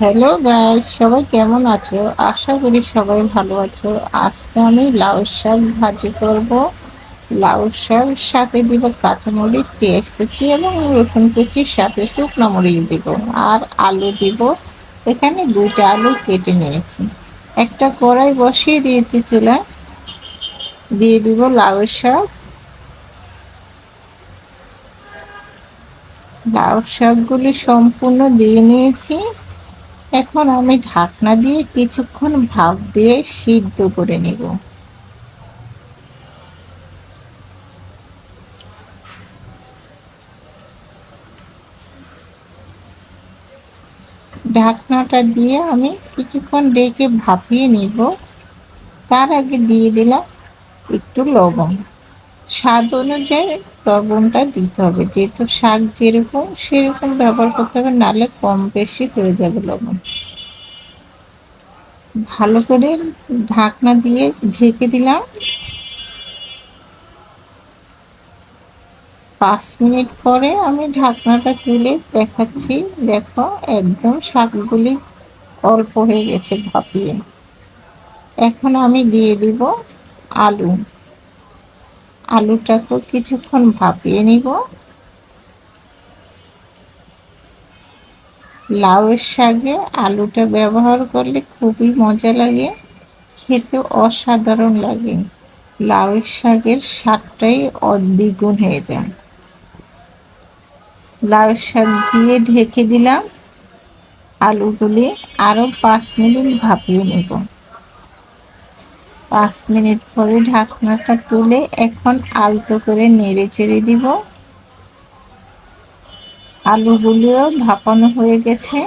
Hello guys সবাই কেমন আছো? আশা করি সবাই ভালো আছো। আজকে আমি লাউ শাক ভাজি করব। লাউ শাক সাথে দিব কাঁচামরিচ, পেঁয়াজ কুচি এবং রসুন কুচির সাথে শুকনো মরিচ দিব। আর আলু দিব। এখানে দুইটা আলু কেটে নিয়েছি। একটা কড়াই বসিয়ে দিয়েছি চুলায়। দিয়ে দিব লাউ শাক। লাউ শাকগুলি সম্পূর্ণ দিয়ে নিয়েছি। এখন আমি ঢাকনা দিয়ে কিছুক্ষণ ভাপ দিয়ে সিদ্ধ করে নেব। ঢাকনাটা দিয়ে আমি কিছুক্ষণ ডেকে ভাপিয়ে নিব। তার আগে দিয়ে দিলাম একটু লবণ। স্বাদ অনুযায়ী লবণটা দিতে হবে। যেহেতু শাক যেরকম, সেরকম ব্যবহার করতে হবে, নাহলে কম বেশি হয়ে যাবে লবণ। ভালো করে ঢাকনা দিয়ে ঢেকে দিলাম। পাঁচ মিনিট পরে আমি ঢাকনাটা তুলে দেখাচ্ছি। দেখো, একদম শাকগুলি অল্প হয়ে গেছে ভাপিয়ে। এখন আমি দিয়ে দিব আলু। আলুটাকে কিছুক্ষণ ভাপিয়ে নিব। লাউয়ের শাকে আলুটা ব্যবহার করলে খুবই মজা লাগে, খেতে অসাধারণ লাগে। লাউয়ের শাকের স্বাদটাই অদ্বিগুণ হয়ে যায়। লাউ শাক দিয়ে ঢেকে দিলাম। আলুগুলি আরও পাঁচ মিনিট ভাপিয়ে নেব। পাঁচ মিনিট পরে ঢাকনাটা তুলে এখন আলতো করে নেড়ে চেড়ে দিব। আলুগুলিও ভাপানো হয়ে গেছে।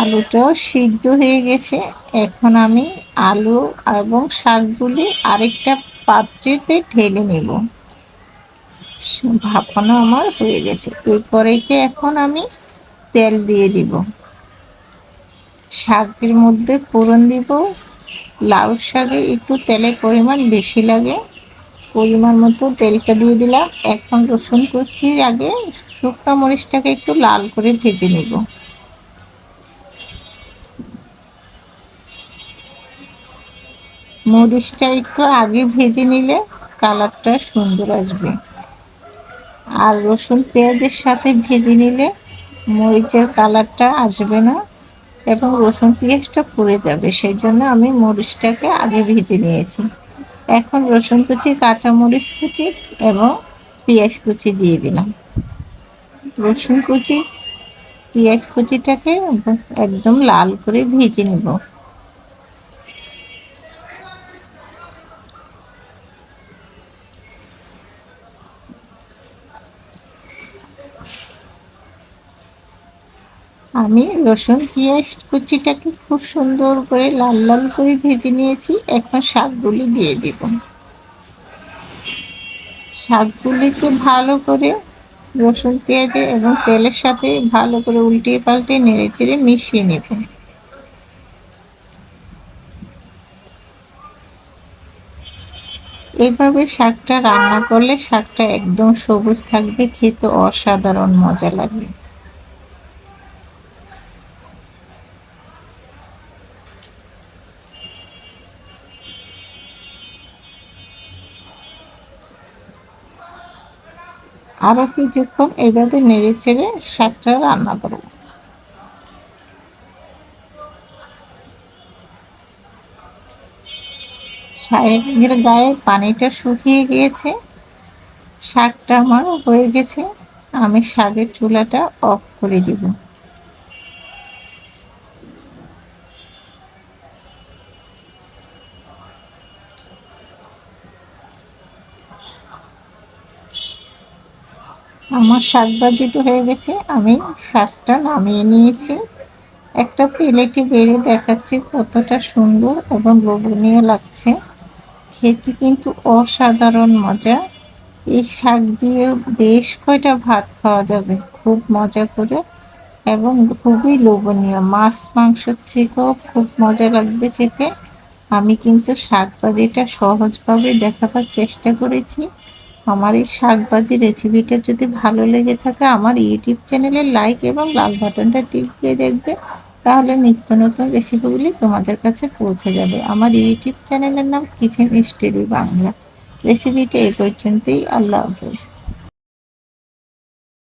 আলুটাও সিদ্ধ হয়ে গেছে। এখন আমি আলু এবং শাকগুলি আরেকটা পাত্রেতে ঢেলে নেব। ভাপানো আমার হয়ে গেছে। কড়াইতে এখন আমি তেল দিয়ে দিব। শাকের মধ্যে ফোড়ন দিব। লাউ শাকে একটু তেলের পরিমাণ বেশি লাগে। পরিমাণ মতো তেলটা দিয়ে দিলাম। এখন রসুন কুচির আগে শুকনো মরিচটাকে একটু লাল করে ভেজে নেব। মরিচটা একটু আগে ভেজে নিলে কালারটা সুন্দর আসবে। আর রসুন পেঁয়াজের সাথে ভেজে নিলে মরিচের কালারটা আসবে না এবং রসুন পেঁয়াজটা পুড়ে যাবে। সেই জন্য আমি মরিচটাকে আগে ভেজে নিয়েছি। এখন রসুন কুচি কাঁচা মরিচ কুচি এবং পেঁয়াজ কুচি দিয়ে দিলাম। রসুন কুচি, পেঁয়াজ কুচিটাকে একদম লাল করে ভেজে নেব। আমি রসুন, পেঁয়াজ, কুচিটাকে খুব সুন্দর করে লাল লাল করে ভেজে নিয়েছি। এখন শাকগুলি দিয়ে দেব। শাকগুলিকে ভালো করে রসুন, পেঁয়াজে এবং তেলের সাথে ভালো করে উল্টিয়ে পাল্টে নেড়ে চেড়ে মিশিয়ে নেব। এভাবে শাকটা রান্না করলে শাকটা একদম সবুজ থাকবে, খেতে অসাধারণ মজা লাগবে। আরও কিছুক্ষণ এইভাবে নেড়ে চেড়ে শাকটা রান্না করব। শাকের গায়ে পানিটা শুকিয়ে গিয়েছে। শাকটা আমার হয়ে গেছে। আমি শাকের চুলাটা অফ করে দিব। আমার শাক ভাজিটা হয়ে গেছে, আমি শাকটা নামিয়ে নিয়েছি। একটা প্লেটে বেড়ে দেখাচ্ছি কতটা সুন্দর এবং লোভনীয় লাগছে। খেতে কিন্তু অসাধারণ মজা। এই শাক দিয়ে বেশ কয়টা ভাত খাওয়া যাবে, খুব মজা করে এবং খুবই লোভনীয়। মাছ, মাংসের থেকেও খুব মজা লাগবে খেতে। আমি কিন্তু শাক ভাজিটা সহজভাবে দেখাবার চেষ্টা করেছি। আমার এই শাকবাজি রেসিপিটা যদি ভালো লেগে থাকে, আমার ইউটিউব চ্যানেলে লাইক এবং লাল বাটনটা টিপ দিয়ে দেখবে, তাহলে নিত্য নতুন রেসিপিগুলি তোমাদের কাছে পৌঁছে যাবে। আমার ইউটিউব চ্যানেলের নাম কিচেন স্টোরি বাংলা রেসিপিটা এই পর্যন্তই। আল্লাহ হাফেজ।